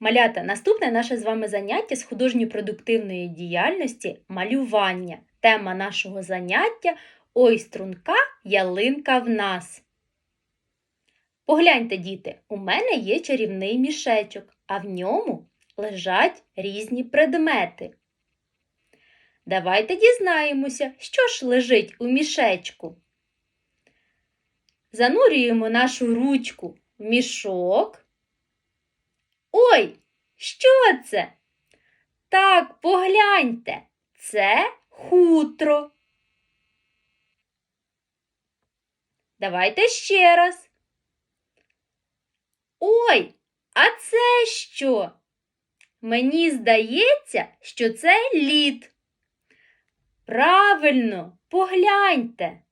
Малята, наступне наше з вами заняття з художньо-продуктивної діяльності малювання. Тема нашого заняття Ой, струнка ялинка в нас. Погляньте, діти, у мене є чарівний мішечок, а в ньому лежать різні предмети. Давайте дізнаємося, що ж лежить у мішечку. Занурюємо нашу ручку в мішок. Ой, що це? Так, погляньте, це хутро. Давайте ще раз. Ой, а це що? Мені здається, що це лід. Правильно, погляньте.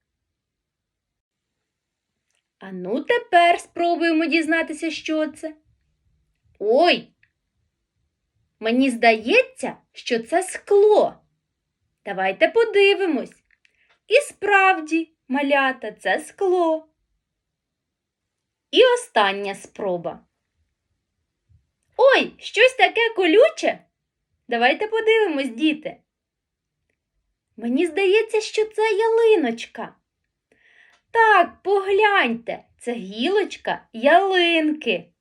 А ну тепер спробуємо дізнатися, що це. Ой, мені здається, що це скло. Давайте подивимось. І справді, малята, це скло. І остання спроба. Ой, щось таке колюче. Давайте подивимось, діти. Мені здається, що це ялиночка. Так, погляньте, це гілочка ялинки.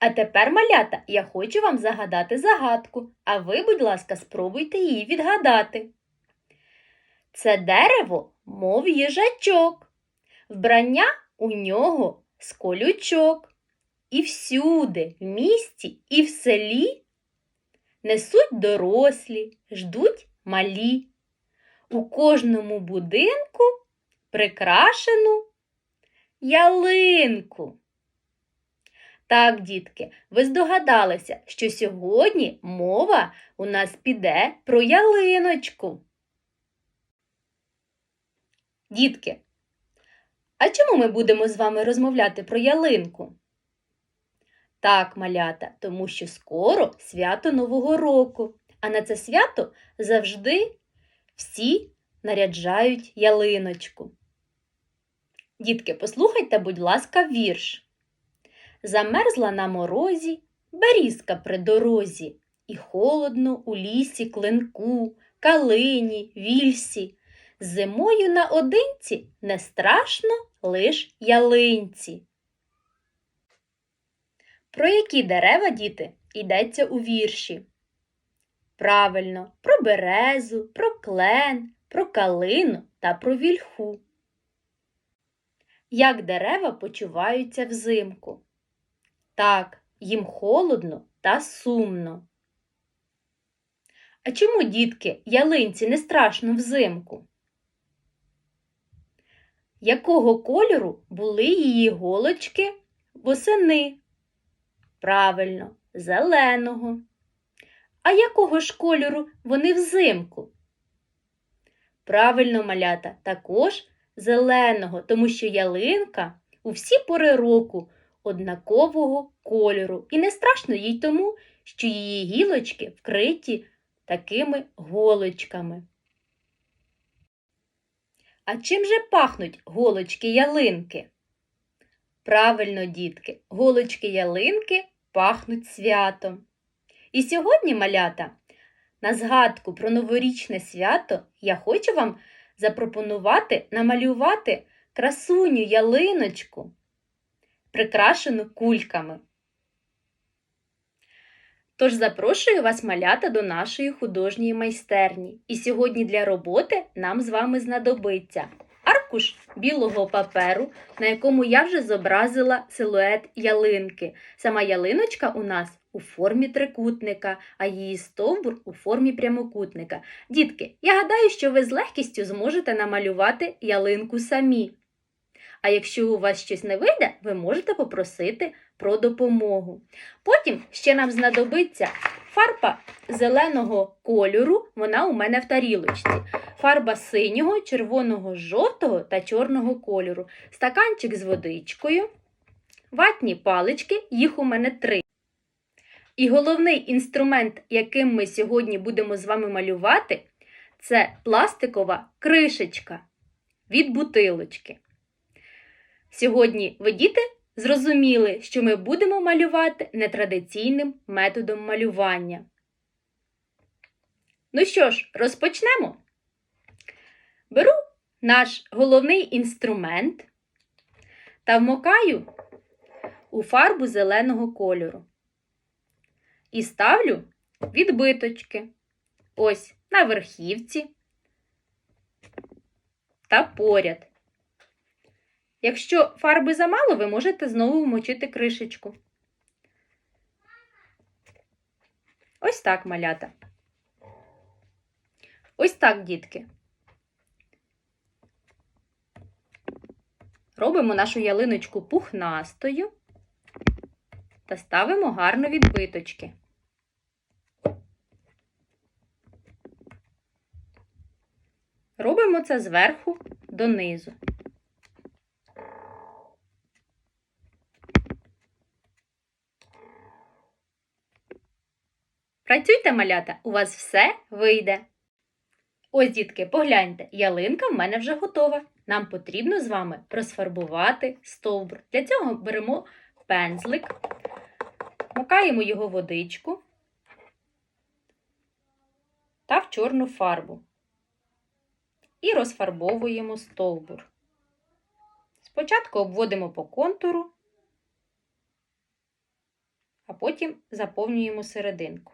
А тепер, малята, я хочу вам загадати загадку, а ви, будь ласка, спробуйте її відгадати. Це дерево, мов їжачок, вбрання у нього з колючок. І всюди, в місті і в селі несуть дорослі, ждуть малі. У кожному будинку прикрашену ялинку. Так, дітки, ви здогадалися, що сьогодні мова у нас піде про ялиночку. Дітки, а чому ми будемо з вами розмовляти про ялинку? Так, малята, тому що скоро свято Нового року, а на це свято завжди всі наряджають ялиночку. Дітки, послухайте, будь ласка, вірш. Замерзла на морозі берізка при дорозі, і холодно у лісі клинку, калині, вільсі. Зимою наодинці не страшно лиш ялинці. Про які дерева, діти, йдеться у вірші? Правильно, про березу, про клен, про калину та про вільху. Як дерева почуваються взимку? Так, їм холодно та сумно. А чому, дітки, ялинці не страшно взимку? Якого кольору були її голочки восени? Правильно, зеленого. А якого ж кольору вони взимку? Правильно, малята, також зеленого, тому що ялинка у всі пори року однакового кольору. І не страшно їй тому, що її гілочки вкриті такими голочками. А чим же пахнуть голочки ялинки? Правильно, дітки, голочки ялинки пахнуть святом. І сьогодні, малята, на згадку про новорічне свято я хочу вам запропонувати намалювати красуню ялиночку, прикрашену кульками. Тож запрошую вас, малята, до нашої художньої майстерні. І сьогодні для роботи нам з вами знадобиться аркуш білого паперу, на якому я вже зобразила силует ялинки. Сама ялиночка у нас у формі трикутника, а її стовбур у формі прямокутника. Дітки, я гадаю, що ви з легкістю зможете намалювати ялинку самі. А якщо у вас щось не вийде, ви можете попросити про допомогу. Потім ще нам знадобиться фарба зеленого кольору, вона у мене в тарілочці. Фарба синього, червоного, жовтого та чорного кольору. Стаканчик з водичкою, ватні палички, їх у мене три. І головний інструмент, яким ми сьогодні будемо з вами малювати, це пластикова кришечка від бутилочки. Сьогодні ви, діти, зрозуміли, що ми будемо малювати нетрадиційним методом малювання. Ну що ж, розпочнемо. Беру наш головний інструмент та вмокаю у фарбу зеленого кольору. І ставлю відбиточки. Ось на верхівці та поряд. Якщо фарби замало, ви можете знову вмочити кришечку. Ось так малята. Ось так, дітки. Робимо нашу ялиночку пухнастою та ставимо гарно відбиточки. Робимо це зверху донизу. Працюйте, малята, у вас все вийде. Ось, дітки, погляньте, ялинка в мене вже готова. Нам потрібно з вами розфарбувати стовбур. Для цього беремо пензлик, макаємо його водичку та в чорну фарбу і розфарбовуємо стовбур. Спочатку обводимо по контуру, а потім заповнюємо серединку.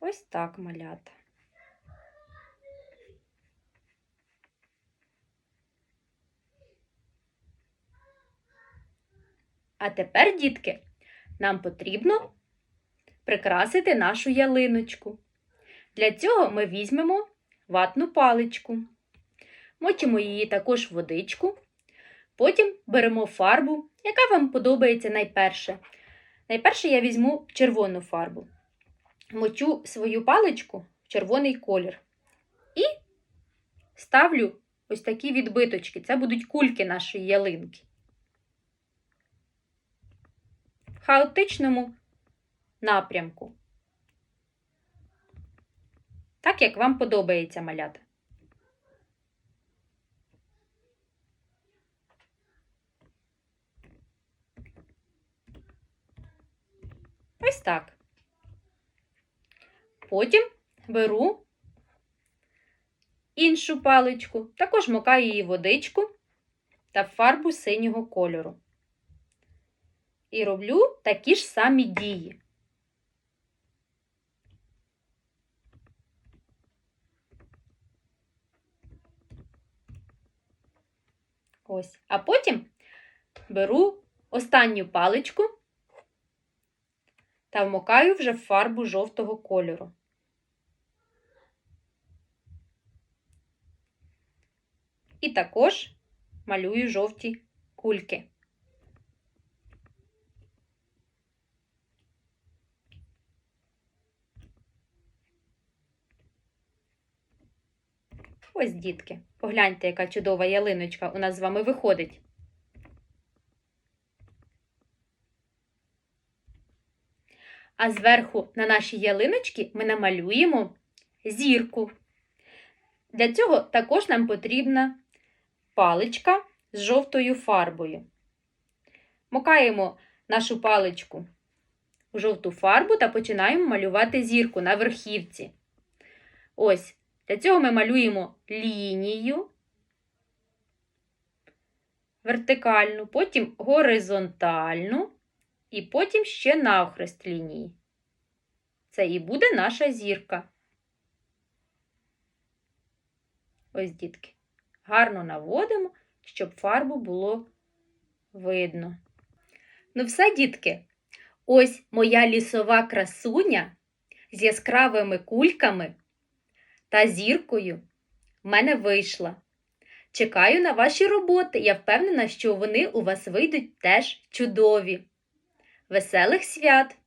Ось так малята. А тепер, дітки, нам потрібно прикрасити нашу ялиночку. Для цього ми візьмемо ватну паличку, мочимо її також в водичку, потім беремо фарбу, яка вам подобається найперше. Найперше я візьму червону фарбу мочу свою паличку в червоний колір і ставлю ось такі відбиточки. Це будуть кульки нашої ялинки. В хаотичному напрямку. Так, як вам подобається малята. Ось так. Потім беру іншу паличку, також мокаю її водичку та фарбу синього кольору. І роблю такі ж самі дії. Ось. А потім беру останню паличку та вмокаю вже в фарбу жовтого кольору. І також малюю жовті кульки. Ось, дітки, погляньте, яка чудова ялиночка у нас з вами виходить. А зверху на нашій ялиночці ми намалюємо зірку. Для цього також нам потрібна паличка з жовтою фарбою. Мокаємо нашу паличку у жовту фарбу та починаємо малювати зірку на верхівці. Ось, для цього ми малюємо лінію вертикальну, потім горизонтальну і потім ще навхрест лінії. Це і буде наша зірка. Ось, дітки. Гарно наводимо, щоб фарбу було видно. Ну, все, дітки, ось моя лісова красуня з яскравими кульками та зіркою в мене вийшла. Чекаю на ваші роботи. Я впевнена, що вони у вас вийдуть теж чудові. Веселих свят!